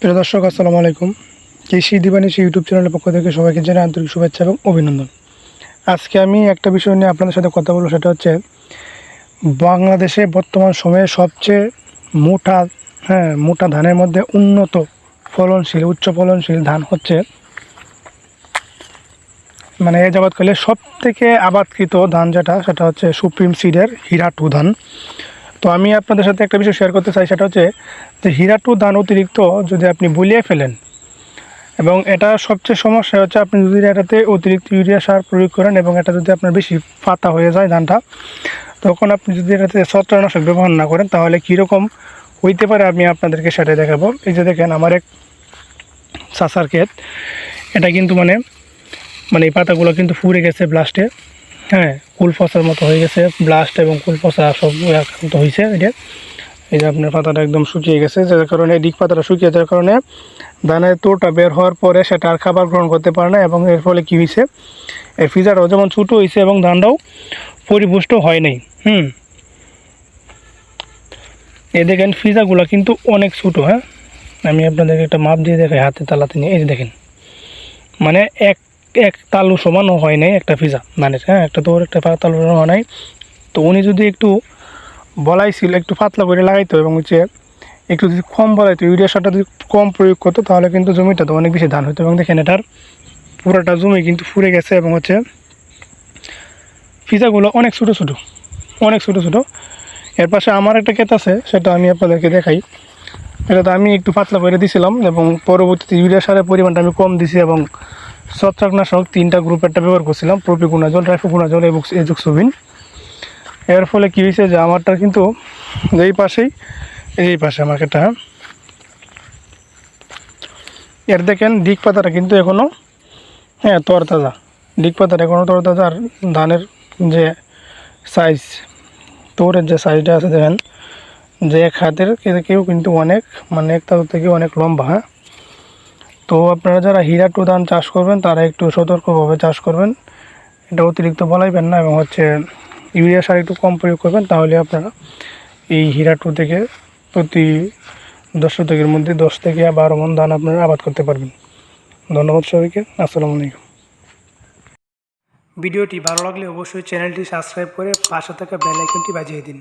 প্রিয় দর্শক, আসসালামু আলাইকুম। কৃষি দিবানিশি ইউটিউব চ্যানেলের পক্ষ থেকে সবাইকে জানাই আন্তরিক শুভেচ্ছা এবং অভিনন্দন। আজকে আমি একটা বিষয় নিয়ে আপনাদের সাথে কথা বলব, সেটা হচ্ছে বাংলাদেশে বর্তমান সময়ে সবচেয়ে মোটা হ্যাঁ মোটা ধানের মধ্যে উন্নত ফলনশীল, উচ্চ ফলনশীল ধান হচ্ছে মানে এ যাবৎকালে সব থেকে আবাদকৃত ধান যেটা, সেটা হচ্ছে সুপ্রিম সিডের হীরা টু ধান। তো আমি আপনাদের সাথে একটা বিষয় শেয়ার করতে চাই, সেটা হচ্ছে যে হীরা টু ধান অতিরিক্ত যদি আপনি বলিয়ে ফেলেন, এবং এটা সবচেয়ে সমস্যা হচ্ছে আপনি যদি এটাতে অতিরিক্ত ইউরিয়া সার প্রয়োগ করেন এবং এটা যদি আপনার বেশি পাতা হয়ে যায় ধানটা, তখন আপনি যদি এটাতে ছত্রাকনাশক ব্যবহার না করেন, তাহলে কীরকম হইতে পারে আমি আপনাদেরকে সেটাই দেখাবো। এই যে দেখেন আমার এক চাষার ক্ষেত, এটা কিন্তু মানে মানে এই পাতাগুলো কিন্তু ফুরে গেছে ব্লাস্টে হ্যাঁ কুল ফসার মতো হয়ে গেছে ব্লাস্ট এবং কুল ফসা সব আক্রান্ত হয়েছে এটা এই যে আপনার পাতাটা একদম শুকিয়ে গেছে, যার কারণে, দিক পাতাটা শুকিয়ে যাওয়ার কারণে ধানের তোরটা বের হওয়ার পরে সেটা আর খাবার গ্রহণ করতে পারে না এবং এর ফলে কী হয়েছে এই ফিজারটাও যেমন ছোটো হয়েছে এবং ধানটাও পরিপুষ্ট হয় নাই, হুম। এই দেখেন, ফিজাগুলো কিন্তু অনেক ছোটো হ্যাঁ। আমি আপনাদেরকে একটা মাপ দিয়ে দেখাই হাতে তালাতে নিয়ে, এই দেখেন। মানে এক এক তালু সমানও হয় নাই একটা ফিজা ধানের হ্যাঁ একটা তোর একটা তালু হয় নাই। তো উনি যদি একটু বলাইছিল, একটু পাতলা করে লাগাইতো এবং হচ্ছে একটু যদি কম বলাইতো, ইউরিয়া সারটা যদি কম প্রয়োগ করতো, তাহলে কিন্তু জমিটা তো অনেক বেশি ধান হতো এবং দেখেন এটার পুরোটা জমি কিন্তু ফুরে গেছে এবং হচ্ছে ফিজাগুলো অনেক ছোটো ছোটো, অনেক ছোটো ছোটো। এর পাশে আমার একটা ক্ষেত আছে, সেটা আমি আপনাদেরকে দেখাই। এটা তো আমি একটু পাতলা করে দিছিলাম এবং পরবর্তীতে ইউরিয়া সারের পরিমাণটা আমি কম দিছি এবং ছত্রাকনাশক তিনটা গ্রুপেরটা ব্যবহার করছিলাম প্রপিগুণাজল রাইফোগুণাজল এবং এজুকসোবিন এর ফলে কী হয়েছে যে আমারটা কিন্তু এই পাশেই, এই পাশে আমার ক্ষেতটা হ্যাঁ। এর দেখেন দিক পাতাটা কিন্তু এখনও হ্যাঁ তরতাজা। দিক পাতাটা এখনও তরতাজা আর ধানের যে সাইজ তোরের যে সাইজটা আছে দেখেন, যে এক হাতের কেউ কিন্তু অনেক মানে এক তাদের থেকে অনেক লম্বা হ্যাঁ। তো আপনারা যারা হীরা টু ধান চাষ করবেন, তারা একটু সতর্কভাবে চাষ করবেন। এটা অতিরিক্ত বলাইবেন না এবং হচ্ছে ইউরিয়া সার একটু কম প্রয়োগ করবেন, তাহলে আপনারা এই হীরা টু থেকে প্রতি দশ শতকের মধ্যে দশ থেকে বারো মন ধান আপনারা আবাদ করতে পারবেন। ধন্যবাদ সবাইকে, আসসালামু আলাইকুম। ভিডিওটি ভালো লাগলে অবশ্যই চ্যানেলটি সাবস্ক্রাইব করে পাশে থাকা বেল আইকনটি বাজিয়ে দিন।